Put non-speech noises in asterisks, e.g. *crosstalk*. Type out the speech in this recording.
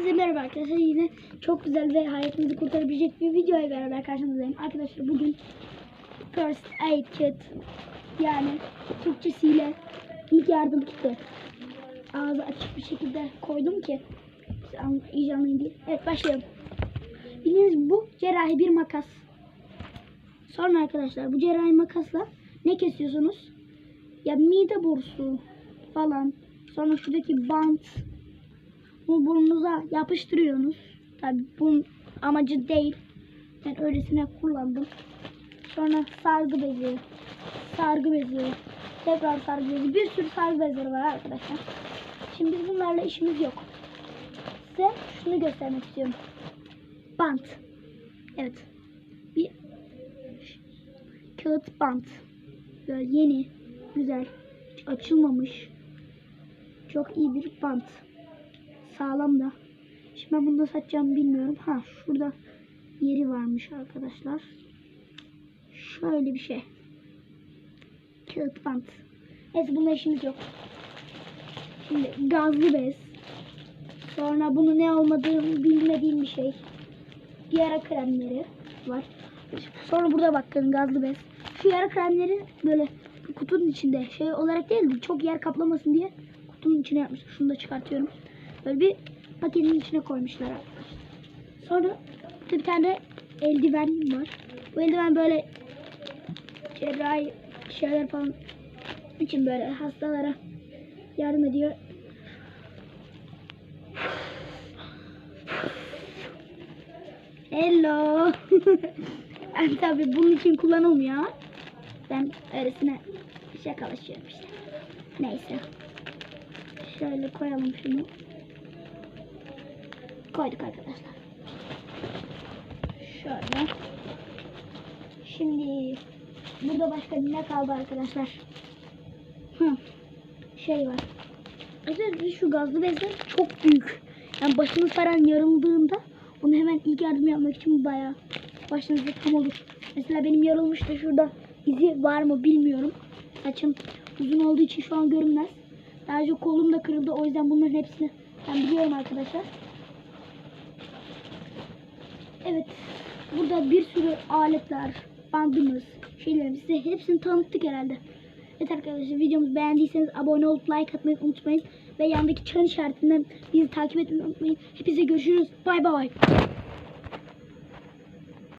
Hepinize merhaba arkadaşlar. Yine çok güzel ve hayatımızı kurtarabilecek bir videoya beraber karşınızdayım. Arkadaşlar bugün First Aid Kit yani Türkçesiyle ilk yardım kiti ağzı açık bir şekilde koydum ki iyice anlayın diye. Evet başlayalım. Bildiğiniz bu cerrahi bir makas. Sonra arkadaşlar bu cerrahi makasla ne kesiyorsunuz? Ya mide borusu falan. Sonra şuradaki bant, bunu burnunuza yapıştırıyorsunuz. Tabi bunun amacı değil. Ben öylesine kullandım. Sonra sargı bezi, sargı bezi, tekrar sargı bezi, bir sürü sargı bezleri var arkadaşlar. Şimdi biz bunlarla işimiz yok. Size şunu göstermek istiyorum. Bant. Evet. Bir kağıt bant. Böyle yeni, güzel, hiç açılmamış. Çok iyi bir bant sağlam da. Şimdi ben bunu nasıl açacağımı bilmiyorum. Ha şurada yeri varmış arkadaşlar. Şöyle bir şey. Kağıt bant. Neyse bununla işimiz yok. Şimdi gazlı bez. Sonra bunu ne olmadığını bilmediğim bir şey. Yara kremleri var. Sonra burada bakın gazlı bez. Şu yara kremleri böyle kutunun içinde şey olarak değil de çok yer kaplamasın diye kutunun içine yapmışlar. Şunu da çıkartıyorum. Böyle bir paketin içine koymuşlar arkadaşlar. Sonra bir tane eldiven var. Bu eldiven böyle cerrahi şeyler falan için böyle hastalara yardım ediyor. Hello. *laughs* ben tabi bunun için kullanılmıyor ben öylesine şakalaşıyorum işte. Neyse. Şöyle koyalım şunu. Koyduk arkadaşlar. Şöyle. Şimdi burada başka ne kaldı arkadaşlar? Hı. Şey var. Arkadaşlar şu gazlı bezler çok büyük. Yani başınız falan yarıldığında onu hemen ilk yardım yapmak için bayağı başınızda tam olur. Mesela benim yarılmış da şurada izi var mı bilmiyorum. Saçım uzun olduğu için şu an görünmez. Sadece kolum da kırıldı. O yüzden bunların hepsini ben biliyorum arkadaşlar. Evet. Burada bir sürü aletler, bandımız, şeylerimiz size hepsini tanıttık herhalde. Evet arkadaşlar videomuzu beğendiyseniz abone olup like atmayı unutmayın. Ve yandaki çan işaretinden bizi takip etmeyi unutmayın. Hepinize görüşürüz. Bay bay.